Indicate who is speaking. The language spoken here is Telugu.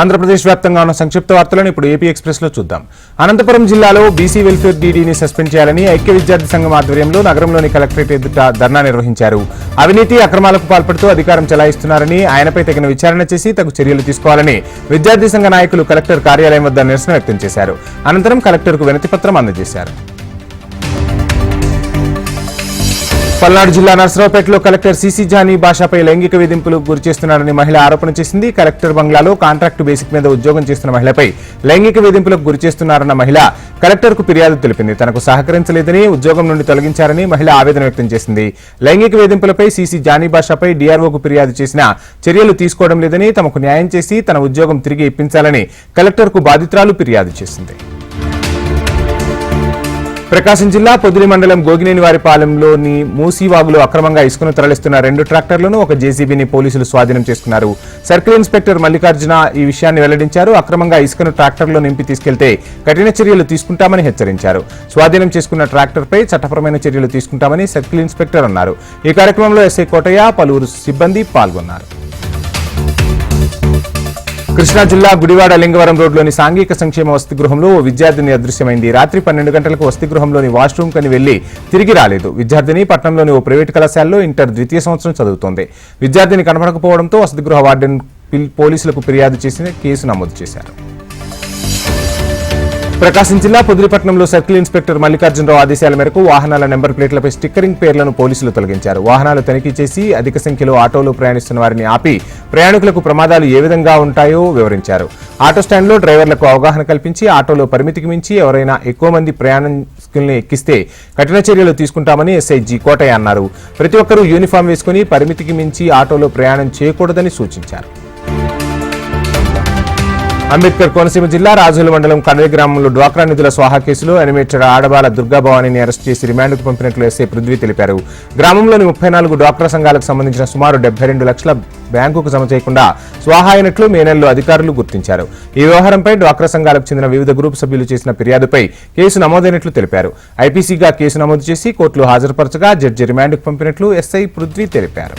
Speaker 1: ఆంధ్రప్రదేశ్ వ్యాప్తంగా ఉన్న సంక్షిప్త వార్తలను ఇప్పుడు ఏపీ ఎక్స్ప్రెస్లో చూద్దాం. అనంతపురం జిల్లాలో బీసీ వెల్ఫేర్ డీడీని సస్పెండ్ చేయాలని ఐక్య విద్యార్థి సంఘం ఆధ్వర్యంలో నగరంలోని కలెక్టరేట్ ఎదుట ధర్నా నిర్వహించారు. అవినీతి అక్రమాలకు పాల్పడుతూ అధికారం చెలాయిస్తున్నారని ఆయనపై తగిన విచారణ చేసి తగు చర్యలు తీసుకోవాలని విద్యార్థి సంఘ నాయకులు కలెక్టర్ కార్యాలయం వద్ద నిరసన వ్యక్తం చేశారు. అనంతరం కలెక్టర్కు వినతిపత్రం అందజేశారు. పల్నాడు జిల్లా నర్సరావుపేటలో కలెక్టర్ సీసీ జానీ భాషపై లైంగిక వేధింపులకు గురి చేస్తున్నారని మహిళ ఆరోపణ చేసింది. కలెక్టర్ బంగ్లాలో కాంట్రాక్టు బేసిక్ మీద ఉద్యోగం చేస్తున్న మహిళపై లైంగిక వేధింపులకు గురి చేస్తున్నారన్న మహిళ కలెక్టర్కు ఫిర్యాదు తెలిపింది. తనకు సహకరించలేదని ఉద్యోగం నుండి తొలగించారని మహిళ ఆవేదన వ్యక్తం చేసింది. లైంగిక వేధింపులపై సీసీ జానీ భాషపై డీఆర్ఓకు ఫిర్యాదు చేసినా చర్యలు తీసుకోవడం లేదని తమకు న్యాయం చేసి తన ఉద్యోగం తిరిగి ఇప్పించాలని కలెక్టర్కు బాధితురాలు ఫిర్యాదు చేసింది. ప్రకాశం జిల్లా పొదిలి మండలం గోగినేనివారిపాలెంలోని మూసీవాగులో అక్రమంగా ఇసుకను తరలిస్తున్న రెండు ట్రాక్టర్లను ఒక జేసీబీని పోలీసులు స్వాధీనం చేసుకున్నారు. సర్కిల్ ఇన్స్పెక్టర్ మల్లికార్జున ఈ విషయాన్ని వెల్లడించారు. అక్రమంగా ఇసుకను ట్రాక్టర్లో నింపి తీసుకెళ్తే కఠిన చర్యలు తీసుకుంటామని హెచ్చరించారు. స్వాధీనం చేసుకున్న ట్రాక్టర్పై చట్టపరమైన చర్యలు తీసుకుంటామని సర్కిల్ ఇన్స్పెక్టర్ అన్నారు. ఈ కార్యక్రమంలో ఎస్ఐ కోటయ్య పలువురు సిబ్బంది పాల్గొన్నారు. కృష్ణా జిల్లా గుడివాడ లింగవరం రోడ్లోని సాంఘిక సంక్షేమ వసతి గృహంలో ఓ విద్యార్థిని అదృశ్యమైంది. రాత్రి పన్నెండు గంటలకు వసతి గృహంలోని వాష్రూమ్ కని వెళ్ళి తిరిగి రాలేదు. విద్యార్థిని పట్టణంలోని ఓ ప్రైవేట్ కళాశాలలో ఇంటర్ ద్వితీయ సంవత్సరం చదువుతోంది. విద్యార్థిని కనబడకపోవడంతో వసతి గృహ వార్డెన్ పిల్- పోలీసులకు ఫిర్యాదు చేసి కేసు నమోదు చేశారు. ప్రకాశం జిల్లా పొదిలిపట్నంలో సర్కిల్ ఇన్స్పెక్టర్ మల్లికార్జునరావు ఆదేశాల మేరకు వాహనాల నెంబర్ ప్లేట్లపై స్టిక్కరింగ్ పేర్లను పోలీసులు తొలగించారు. వాహనాలు తనిఖీ చేసి అధిక సంఖ్యలో ఆటోలో ప్రయాణిస్తున్న వారిని ఆపి ప్రయాణికులకు ప్రమాదాలు ఏ విధంగా ఉంటాయో వివరించారు. ఆటో స్టాండ్లో డ్రైవర్లకు అవగాహన కల్పించి ఆటోలో పరిమితికి మించి ఎవరైనా ఎక్కువ మంది ప్రయాణికుల్ని ఎక్కిస్తే కఠిన చర్యలు తీసుకుంటామని ఎస్ఐ జి కోటయ్య అన్నారు. ప్రతి ఒక్కరూ యూనిఫామ్ వేసుకుని పరిమితికి మించి ఆటోలో ప్రయాణం చేయకూడదని సూచించారు. అంబేద్కర్ కోనసీమ జిల్లా రాజుల మండలం కడలి గ్రామంలో డ్వాక్రా నిధుల స్వాహా కేసులో అనిమేటర్ ఆడబాల దుర్గాభవానిని అరెస్ట్ చేసి రిమాండ్కు పంపినట్లు ఎస్ఐ పృథ్వీ తెలిపారు. గ్రామంలోని ముప్పై నాలుగు డ్వాక్రా సంఘాలకు సంబంధించిన సుమారు డెబ్బై రెండు లక్షల బ్యాంకుకు జమ చేయకుండా స్వాహా అయినట్లు మే నెలలో అధికారులు గుర్తించారు. ఈ వ్యవహారంపై డ్వాక్రా సంఘాలకు చెందిన వివిధ గ్రూప్ సభ్యులు చేసిన ఫిర్యాదుపై కేసు నమోదైనట్లు తెలిపారు. ఐపీసీగా కేసు నమోదు చేసి కోర్టులో హాజరుపరచగా జడ్జి రిమాండ్కు పంపినట్లు ఎస్ఐ పృథ్వీ తెలిపారు.